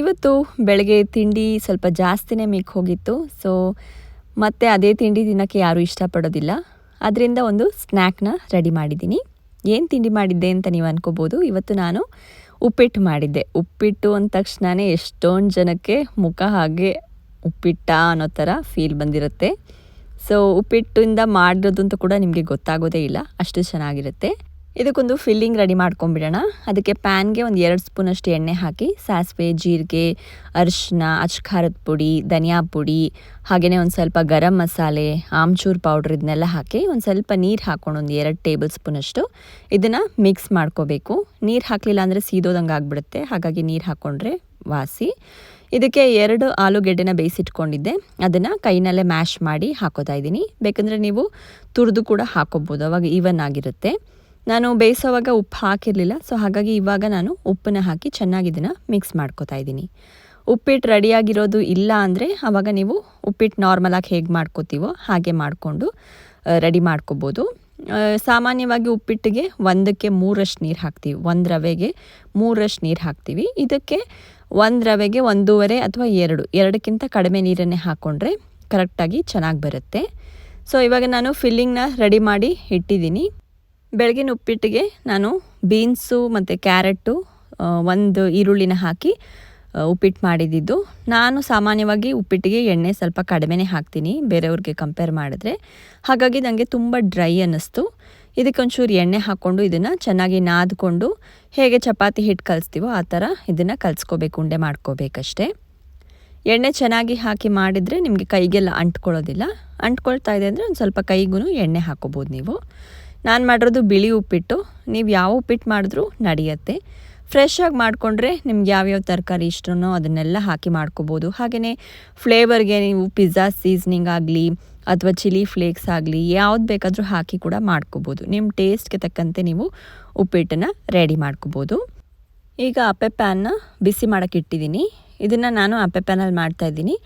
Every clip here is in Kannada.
ಇವತ್ತು ಬೆಳಗ್ಗೆ ತಿಂಡಿ ಸ್ವಲ್ಪ ಜಾಸ್ತಿನೇ ಮಿಕ್ ಹೋಗಿತ್ತು. ಸೊ ಮತ್ತೆ ಅದೇ ತಿಂಡಿ ತಿನ್ನೋಕ್ಕೆ ಯಾರೂ ಇಷ್ಟಪಡೋದಿಲ್ಲ. ಅದರಿಂದ ಒಂದು ಸ್ನ್ಯಾಕ್ನ ರೆಡಿ ಮಾಡಿದ್ದೀನಿ. ಏನು ತಿಂಡಿ ಮಾಡಿದ್ದೆ ಅಂತ ನೀವು ಅನ್ಕೋಬೋದು. ಇವತ್ತು ನಾನು ಉಪ್ಪಿಟ್ಟು ಮಾಡಿದ್ದೆ. ಉಪ್ಪಿಟ್ಟು ಅಂದ ತಕ್ಷಣವೇ ಎಷ್ಟೊಂದು ಜನಕ್ಕೆ ಮುಖ ಹಾಗೆ ಉಪ್ಪಿಟ್ಟ ಅನ್ನೋ ಥರ ಫೀಲ್ ಬಂದಿರುತ್ತೆ. ಸೊ ಉಪ್ಪಿಟ್ಟಿಂದ ಮಾಡಿರೋದು ಅಂತ ಕೂಡ ನಿಮಗೆ ಗೊತ್ತಾಗೋದೇ ಇಲ್ಲ. ಅಷ್ಟು ಚೆನ್ನಾಗಿರುತ್ತೆ. ಇದಕ್ಕೊಂದು ಫಿಲ್ಲಿಂಗ್ ರೆಡಿ ಮಾಡ್ಕೊಂಬಿಡೋಣ ಅದಕ್ಕೆ ಪ್ಯಾನ್ಗೆ ಒಂದು ಎರಡು ಸ್ಪೂನಷ್ಟು ಎಣ್ಣೆ ಹಾಕಿ, ಸಾಸಿವೆ, ಜೀರಿಗೆ ಅರಿಶಿನ ಅಚ್ಖಾರದ ಪುಡಿ, ಧನಿಯಾ ಪುಡಿ ಹಾಗೆಯೇ ಒಂದು ಸ್ವಲ್ಪ ಗರಂ ಮಸಾಲೆ, ಆಮ್ಚೂರ್ ಪೌಡ್ರ್ ಇದನ್ನೆಲ್ಲ ಹಾಕಿ ಒಂದು ಸ್ವಲ್ಪ ನೀರು ಹಾಕ್ಕೊಂಡು ಒಂದು ಎರಡು ಟೇಬಲ್ ಸ್ಪೂನಷ್ಟು ಇದನ್ನು ಮಿಕ್ಸ್ ಮಾಡ್ಕೋಬೇಕು. ನೀರು ಹಾಕಲಿಲ್ಲ ಅಂದರೆ ಸೀದೋದಂಗೆ ಆಗಿಬಿಡುತ್ತೆ. ಹಾಗಾಗಿ ನೀರು ಹಾಕ್ಕೊಂಡ್ರೆ ವಾಸಿ. ಇದಕ್ಕೆ ಎರಡು ಆಲೂಗೆಡ್ಡೆನ ಬೇಯಿಸಿಟ್ಕೊಂಡಿದ್ದೆ. ಅದನ್ನು ಕೈನಲ್ಲೇ ಮ್ಯಾಶ್ ಮಾಡಿ ಹಾಕೋತಾ ಇದ್ದೀನಿ. ಬೇಕಂದರೆ ನೀವು ತುರಿದು ಕೂಡ ಹಾಕೋಬೋದು. ಅವಾಗ ಈವನ್ ಆಗಿರುತ್ತೆ. ನಾನು ಬೇಯಿಸೋವಾಗ ಉಪ್ಪು ಹಾಕಿರಲಿಲ್ಲ ಸೊ ಹಾಗಾಗಿ ಇವಾಗ ನಾನು ಉಪ್ಪನ್ನ ಹಾಕಿ ಚೆನ್ನಾಗಿ ಇದನ್ನು ಮಿಕ್ಸ್ ಮಾಡ್ಕೋತಾ ಇದ್ದೀನಿ. ಉಪ್ಪಿಟ್ಟು ರೆಡಿಯಾಗಿರೋದು ಇಲ್ಲ ಅಂದರೆ ಆವಾಗ ನೀವು ಉಪ್ಪಿಟ್ಟು ನಾರ್ಮಲಾಗಿ ಹೇಗೆ ಮಾಡ್ಕೋತೀವೋ ಹಾಗೆ ಮಾಡಿಕೊಂಡು ರೆಡಿ ಮಾಡ್ಕೋಬೋದು. ಸಾಮಾನ್ಯವಾಗಿ ಉಪ್ಪಿಟ್ಟಿಗೆ ಒಂದಕ್ಕೆ ಮೂರಷ್ಟು ನೀರು ಹಾಕ್ತೀವಿ. ಒಂದು ರವೆಗೆ ಮೂರಷ್ಟು ನೀರು ಹಾಕ್ತೀವಿ. ಇದಕ್ಕೆ ಒಂದು ರವೆಗೆ ಒಂದೂವರೆ ಅಥವಾ ಎರಡು, ಎರಡಕ್ಕಿಂತ ಕಡಿಮೆ ನೀರನ್ನೇ ಹಾಕ್ಕೊಂಡ್ರೆ ಕರೆಕ್ಟಾಗಿ ಚೆನ್ನಾಗಿ ಬರುತ್ತೆ. ಸೊ ಇವಾಗ ನಾನು ಫಿಲ್ಲಿಂಗ್ನ ರೆಡಿ ಮಾಡಿ ಇಟ್ಟಿದ್ದೀನಿ. ಬೆಳಗಿನ ಉಪ್ಪಿಟ್ಟಿಗೆ ನಾನು ಬೀನ್ಸು ಮತ್ತು ಕ್ಯಾರೆಟು ಒಂದು ಈರುಳ್ಳಿನ ಹಾಕಿ ಉಪ್ಪಿಟ್ಟು ಮಾಡಿದ್ದಿದ್ದು ನಾನು ಸಾಮಾನ್ಯವಾಗಿ ಉಪ್ಪಿಟ್ಟಿಗೆ ಎಣ್ಣೆ ಸ್ವಲ್ಪ ಕಡಿಮೆನೇ ಹಾಕ್ತೀನಿ, ಬೇರೆಯವ್ರಿಗೆ ಕಂಪೇರ್ ಮಾಡಿದ್ರೆ. ಹಾಗಾಗಿ ನನಗೆ ತುಂಬ ಡ್ರೈ ಅನ್ನಿಸ್ತು. ಇದಕ್ಕೊಂಚೂರು ಎಣ್ಣೆ ಹಾಕ್ಕೊಂಡು ಇದನ್ನು ಚೆನ್ನಾಗಿ ನಾದ್ಕೊಂಡು, ಹೇಗೆ ಚಪಾತಿ ಹಿಟ್ಟು ಕಲಿಸ್ತೀವೋ ಆ ಥರ ಇದನ್ನು ಕಲಿಸ್ಕೋಬೇಕು, ಉಂಡೆ ಮಾಡ್ಕೋಬೇಕಷ್ಟೇ. ಎಣ್ಣೆ ಚೆನ್ನಾಗಿ ಹಾಕಿ ಮಾಡಿದರೆ ನಿಮಗೆ ಕೈಗೆಲ್ಲ ಅಂಟ್ಕೊಳ್ಳೋದಿಲ್ಲ. ಅಂಟ್ಕೊಳ್ತಾ ಇದೆ ಅಂದರೆ ಒಂದು ಸ್ವಲ್ಪ ಕೈಗೂ ಎಣ್ಣೆ ಹಾಕೋಬೋದು ನೀವು. ನಾನು ಮಾಡಿರೋದು ಬಿಳಿ ಉಪ್ಪಿಟ್ಟು, ನೀವು ಯಾವ ಉಪ್ಪಿಟ್ಟು ಮಾಡಿದ್ರೂ ನಡೆಯುತ್ತೆ. ಫ್ರೆಶ್ ಆಗಿ ಮಾಡಿಕೊಂಡ್ರೆ ನಿಮ್ಗೆ ಯಾವ್ಯಾವ ತರಕಾರಿ ಇಷ್ಟನೋ ಅದನ್ನೆಲ್ಲ ಹಾಕಿ ಮಾಡ್ಕೋಬೋದು. ಹಾಗೆಯೇ ಫ್ಲೇವರ್ಗೆ ನೀವು ಪಿಜ್ಜಾ ಸೀಸ್ನಿಂಗ್ ಆಗಲಿ ಅಥವಾ ಚಿಲ್ಲಿ ಫ್ಲೇಕ್ಸ್ ಆಗಲಿ ಯಾವ್ದು ಬೇಕಾದರೂ ಹಾಕಿ ಕೂಡ ಮಾಡ್ಕೋಬೋದು. ನಿಮ್ಮ ಟೇಸ್ಟ್ಗೆ ತಕ್ಕಂತೆ ನೀವು ಉಪ್ಪಿಟ್ಟನ್ನು ರೆಡಿ ಮಾಡ್ಕೋಬೋದು. ಈಗ ಅಪ್ಪೆ ಪ್ಯಾನ್ನ ಬಿಸಿ ಮಾಡೋಕ್ಕೆ ಇಟ್ಟಿದ್ದೀನಿ. ಇದನ್ನು ನಾನು ಅಪ್ಪೆ ಪ್ಯಾನಲ್ಲಿ ಮಾಡ್ತಾಯಿದ್ದೀನಿ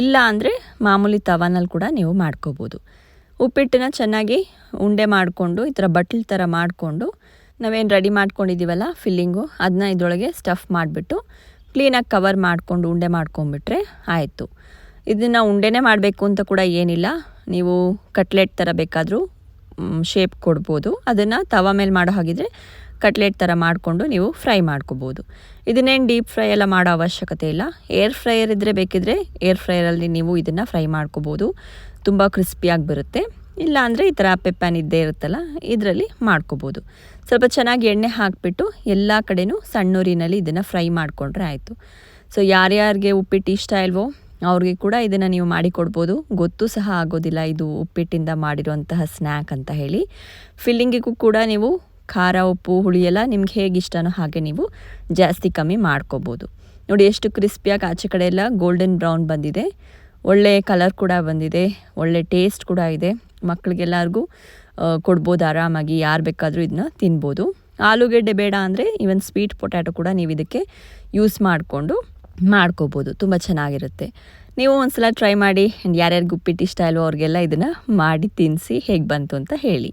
ಇಲ್ಲ ಅಂದರೆ ಮಾಮೂಲಿ ತವಾನಲ್ಲಿ ಕೂಡ ನೀವು ಮಾಡ್ಕೋಬೋದು. ಉಪ್ಪಿಟ್ಟನ್ನ ಚೆನ್ನಾಗಿ ಉಂಡೆ ಮಾಡಿಕೊಂಡು, ಈ ಥರ ಬಟ್ಲ್ ಥರ ಮಾಡಿಕೊಂಡು, ನಾವೇನು ರೆಡಿ ಮಾಡ್ಕೊಂಡಿದ್ದೀವಲ್ಲ ಫಿಲ್ಲಿಂಗು ಅದನ್ನ ಇದರೊಳಗೆ ಸ್ಟಫ್ ಮಾಡಿಬಿಟ್ಟು ಕ್ಲೀನಾಗಿ ಕವರ್ ಮಾಡಿಕೊಂಡು, ಉಂಡೆ ಮಾಡ್ಕೊಂಬಿಟ್ರೆ ಆಯಿತು. ಇದನ್ನು ಉಂಡೆನೇ ಮಾಡಬೇಕು ಅಂತ ಕೂಡ ಏನಿಲ್ಲ. ನೀವು ಕಟ್ಲೆಟ್ ಥರ ಬೇಕಾದರೂ ಶೇಪ್ ಕೊಡ್ಬೋದು. ಅದನ್ನು ತವ ಮೇಲೆ ಮಾಡೋ ಹಾಗಿದ್ರೆ ಕಟ್ಲೆಟ್ ಥರ ಮಾಡಿಕೊಂಡು ನೀವು ಫ್ರೈ ಮಾಡ್ಕೋಬೋದು. ಇದನ್ನೇನು ಡೀಪ್ ಫ್ರೈ ಎಲ್ಲ ಮಾಡೋ ಅವಶ್ಯಕತೆ ಇಲ್ಲ. ಏರ್ ಫ್ರೈಯರ್ ಇದ್ದರೆ ಬೇಕಿದ್ರೆ ಏರ್ ಫ್ರೈಯರಲ್ಲಿ ನೀವು ಇದನ್ನು ಫ್ರೈ ಮಾಡ್ಕೋಬೋದು. ತುಂಬ ಕ್ರಿಸ್ಪಿಯಾಗಿ ಬರುತ್ತೆ. ಇಲ್ಲ ಅಂದರೆ ಈ ಥರ ಪೆಪ್ಪಾನ್ ಇದ್ದೇ ಇರುತ್ತಲ್ಲ, ಇದರಲ್ಲಿ ಮಾಡ್ಕೋಬೋದು. ಸ್ವಲ್ಪ ಚೆನ್ನಾಗಿ ಎಣ್ಣೆ ಹಾಕಿಬಿಟ್ಟು ಎಲ್ಲ ಕಡೆನೂ ಸಣ್ಣೂರಿನಲ್ಲಿ ಇದನ್ನು ಫ್ರೈ ಮಾಡಿಕೊಂಡ್ರೆ ಆಯಿತು. ಸೊ ಯಾರ್ಯಾರಿಗೆ ಉಪ್ಪಿಟ್ಟು ಇಷ್ಟ ಇಲ್ವೋ, ಅವ್ರಿಗೆ ಕೂಡ ಇದನ್ನು ನೀವು ಮಾಡಿಕೊಡ್ಬೋದು. ಗೊತ್ತು ಸಹ ಆಗೋದಿಲ್ಲ ಇದು ಉಪ್ಪಿಟ್ಟಿಂದ ಮಾಡಿರುವಂತಹ ಸ್ನ್ಯಾಕ್ ಅಂತ ಹೇಳಿ. ಫಿಲ್ಲಿಂಗಿಗೂ ಕೂಡ ನೀವು ಖಾರ, ಉಪ್ಪು, ಹುಳಿ ಎಲ್ಲ ನಿಮ್ಗೆ ಹೇಗೆ ಇಷ್ಟನೋ ಹಾಗೆ ನೀವು ಜಾಸ್ತಿ ಕಮ್ಮಿ ಮಾಡ್ಕೋಬೋದು. ನೋಡಿ, ಎಷ್ಟು ಕ್ರಿಸ್ಪಿಯಾಗಿ ಆಚೆ ಕಡೆ ಎಲ್ಲ ಗೋಲ್ಡನ್ ಬ್ರೌನ್ ಬಂದಿದೆ. ಒಳ್ಳೆ ಕಲರ್ ಕೂಡ ಬಂದಿದೆ, ಒಳ್ಳೆ ಟೇಸ್ಟ್ ಕೂಡ ಇದೆ. ಮಕ್ಕಳಿಗೆಲ್ಲರಿಗೂ ಕೊಡ್ಬೋದು ಆರಾಮಾಗಿ, ಯಾರು ಬೇಕಾದರೂ ಇದನ್ನ ತಿನ್ಬೋದು. ಆಲೂಗೆಡ್ಡೆ ಬೇಡ ಅಂದರೆ ಈವನ್ ಸ್ವೀಟ್ ಪೊಟ್ಯಾಟೊ ಕೂಡ ನೀವು ಇದಕ್ಕೆ ಯೂಸ್ ಮಾಡಿಕೊಂಡು ಮಾಡ್ಕೋಬೋದು, ತುಂಬ ಚೆನ್ನಾಗಿರುತ್ತೆ. ನೀವು ಒಂದ್ಸಲ ಟ್ರೈ ಮಾಡಿ, ಯಾರ್ಯಾರಿಗೆ ಉಪ್ಪಿಟ್ಟು ಇಷ್ಟ ಇಲ್ವೋ ಅವ್ರಿಗೆಲ್ಲ ಇದನ್ನು ಮಾಡಿ ತಿನ್ನಿಸಿ ಹೇಗೆ ಬಂತು ಅಂತ ಹೇಳಿ.